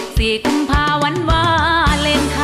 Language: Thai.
สิบสี่กุมภาวันวาเลนไท